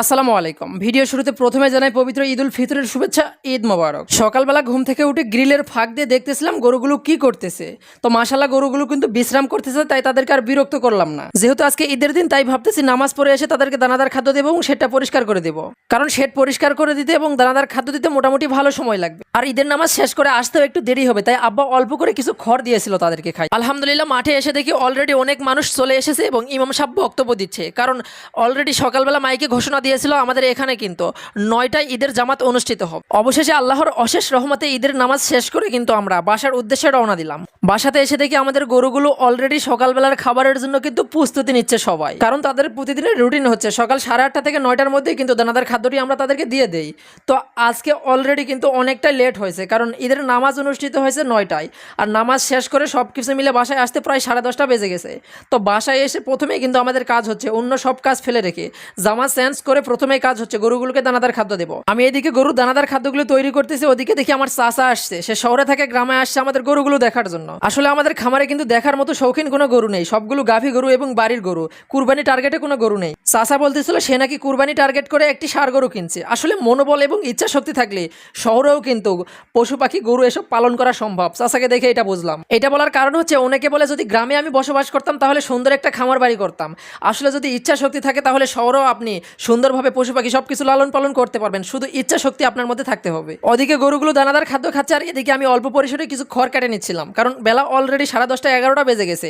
আসসালামু আলাইকুম। ভিডিও শুরুতে প্রথমে জানাই পবিত্র ঈদ উল ফিতরের শুভেচ্ছা, ঈদ মোবারক। সকালবেলা ঘুম থেকে উঠে গ্রিলের ফাঁক দিয়ে দেখতেছিলাম গরুগুলো কি করতেছে। তো মাশাল্লাহ গরুগুলো কিন্তু বিশ্রাম করতেছে, তাই তাদেরকে আর বিরক্ত করলাম না। যেহেতু আজকে ঈদের দিন, তাই ভাবতেছি নামাজ পড়ে এসে তাদেরকে দানাদার খাদ্য দেবো এবং সেটা পরিষ্কার করে দেবো। কারণ সেট পরিষ্কার করে দিতে এবং দানাদার খাদ্য দিতে মোটামুটি ভালো সময় লাগবে। আর ঈদের নামাজ শেষ করে আসতেও একটু দেরি হবে, তাই আব্বা অল্প করে কিছু খড় দিয়েছিল তাদেরকে খাই। আলহামদুলিল্লাহ, মাঠে এসে দেখি অলরেডি অনেক মানুষ চলে এসেছে এবং ইমাম সাহেব বক্তব্য দিচ্ছে। কারণ অলরেডি সকালবেলা মাইকে ঘোষণা দিয়েছিল আমাদের এখানে কিন্তু। নয়টায় ঈদের জামাত অনুষ্ঠিত হবে। অবশেষে আল্লাহর অশেষ রহমতে ঈদের নামাজ শেষ করে কিন্তু আমরা বাসার উদ্দেশ্যে রওনা দিলাম। বাসাতে এসে দেখি আমাদের গরুগুলো অলরেডি সকালবেলার খাবারের জন্য কিন্তু প্রস্তুতি নিচ্ছে সবাই। কারণ তাদের প্রতিদিনের রুটিন হচ্ছে, সকাল সাড়ে আটটা থেকে নয়টার মধ্যে কিন্তু দানাদার খাদ্যটি আমরা তাদেরকে দিয়ে দেই। তো আজকে অলরেডি কিন্তু অনেকটাই লেট হয়েছে, কারণ ঈদের নামাজ অনুষ্ঠিত হয়েছে নয়টায়, আর নামাজ শেষ করে সব কিছু মিলে বাসায় আসতে প্রায় সাড়ে দশটা বেজে গেছে। তো বাসায় এসে প্রথমেই কিন্তু আমাদের কাজ হচ্ছে অন্য সব কাজ ফেলে রেখে, জামা চেঞ্জ করে প্রথমেই কাজ হচ্ছে গরুগুলোকে দানাদার খাদ্য দেবো। আমি এদিকে গরুর দানাদার খাদ্যগুলো তৈরি করতেছি, ওদিকে দেখি আমার চাচা আসছে, সে শহরে থাকে, গ্রামে আসছে আমাদের গরুগুলো দেখার জন্য। আসলে আমাদের খামারে কিন্তু দেখার মতো শৌখিন কোনো গরু নেই। সবগুলো গাভী গরু এবং বাড়ির গরু। কুরবানি টার্গেটে কোনো গরু নেই। চাচা বলতেছিল, সে নাকি কুরবানি টার্গেট করে একটি সার গরু কিনছে। আসলে মনোবল এবং ইচ্ছা শক্তি থাকলে শহরেও কিন্তু পশু পাখি গরু এসব পালন করা সম্ভব। চাচাকে দেখে এটা বুঝলাম। এটা বলার কারণ হচ্ছে, অনেকে বলে, যদি গ্রামে আমি বসবাস করতাম, তাহলে সুন্দর একটা খামার বাড়ি করতাম। আসলে যদি ইচ্ছা শক্তি থাকে, তাহলে শহরেও আপনি সুন্দরভাবে পশু পাখি সব কিছু লালন পালন করতে পারবেন। শুধু ইচ্ছা শক্তি আপনার মধ্যে থাকতে হবে। ওদিকে গরুগুলো দানাদার খাদ্য খাচ্ছে, আর এদিকে আমি অল্প পরিসরে কিছু খড় কেটে নিচ্ছিলাম। কারণ বেলা অলরেডি সাড়ে দশটা, এগারোটা বেজে গেছে।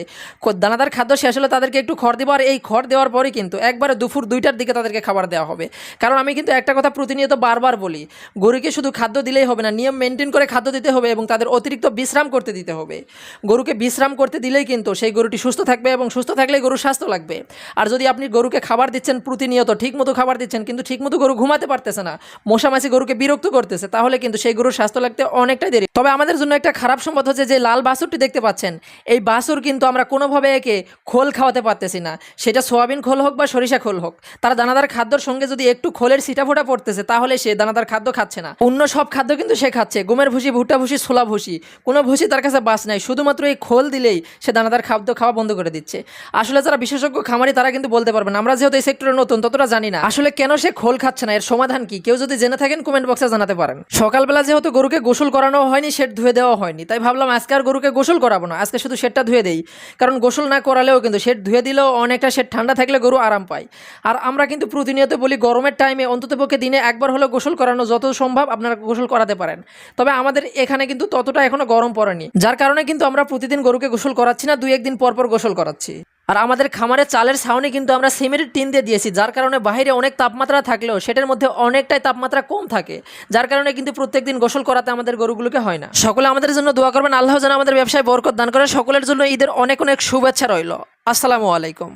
দানাদার খাদ্য শেষ হলে তাদেরকে একটু খড় দেবো, আর এই খড় দেওয়ার পরে কিন্তু একবারে দুপুর দুইটার দিকে তাদেরকে খাবার দেওয়া হবে। কারণ আমি কিন্তু একটা কথা প্রতিনিয়ত বারবার বলি, গরুকে শুধু খাদ্য দিলেই হবে না, নিয়ম মেনটেন করে খাদ্য দিতে হবে এবং তাদের অতিরিক্ত বিশ্রাম করতে দিতে হবে। গরুকে বিশ্রাম করতে দিলেই কিন্তু সেই গরুটি সুস্থ থাকবে এবং সুস্থ থাকলে গরুর স্বাস্থ্য লাগবে। আর যদি আপনি গরুকে খাবার দিচ্ছেন প্রতিনিয়ত ঠিক মতো খাবার দিচ্ছেন, কিন্তু ঠিক মতো গরু ঘুমাতে পারতেছে না, মশামাছি গরুকে বিরক্ত করতেছে, তাহলে কিন্তু সেই গরুর স্বাস্থ্য লাগতে অনেকটাই দেরি। তবে আমাদের জন্য একটা খারাপ সম্পদ হচ্ছে যে লাল বাছুরটি দেখতে পাচ্ছেন। এই বাছুর কিন্তু আমরা কোনোভাবে একে খোল খাওয়াতে পারতেছি না। সেটা সোয়াবিন খোল হোক বা সরিষা খোল হোক। তার দানাদার খাদ্যর সঙ্গে যদি একটু খোলের সিটা ফোটা পড়তেছে, তাহলে সে দানাদার খাদ্য খাচ্ছে না। অন্য সব খাদ্য কিন্তু সে খাচ্ছে। গমের ভুসি, ভুট্টা ভুসি, ছোলা ভুসি। কোনো ভুসি তার কাছে বাস নাই। শুধুমাত্র এই খোল দিলেই সে দানাদার খাদ্য খাওয়া বন্ধ করে দিচ্ছে। আসলে যারা বিশেষজ্ঞ খামারি, তারা কিন্তু বলতে পারবেন আমরা যেহেতু এই সেক্টরে নতুন, ততটা জানি না। আসলে কেন সে খোল খাচ্ছে না? এর সমাধান কি? কেউ যদি জেনে থাকেন কমেন্ট বক্সে জানাতে পারেন। সকালবেলা যেহেতু গরুকে গোসল করানো হয়নি শেড ধুয়ে দেওয়া হয়নি। তাই ভাবলাম আজকে আর গরুকে গোসল করাবো না, আজকে শুধু শেডটা ধুয়ে দেই। কারণ গোসল না করালেও কিন্তু শেড ধুয়ে দিলেও অনেকটা শেড ঠান্ডা থাকলে গরু আরাম পায়। আর আমরা কিন্তু প্রতিনিয়ত বলি, গরমের টাইমে অন্ততপক্ষে দিনে একবার হলেও গোসল করানো যত সম্ভব আপনারা গোসল করাতে পারেন। তবে আমাদের এখানে কিন্তু ততটা এখনও গরম পড়েনি। যার কারণে কিন্তু আমরা প্রতিদিন গরুকে গোসল করাচ্ছি না দুই একদিন পরপর পর গোসল করাচ্ছি। আর আমাদের খামারে চালের ছাউনি কিন্তু আমরা সিমেন্টের টিন দিয়ে দিয়েছি, যার কারণে বাইরে অনেক তাপমাত্রা থাকলেও সেটার মধ্যে অনেকটাই তাপমাত্রা কম থাকে, যার কারণে কিন্তু প্রত্যেক দিন গোসল করাতে আমাদের গরুগুলোকে হয় না। সকলে আমাদের জন্য দোয়া করবেন, আল্লাহ যেন আমাদের ব্যবসায় বরকত দান করে সকলের জন্য ঈদের অনেক অনেক শুভেচ্ছা রইল। আসসালামু আলাইকুম।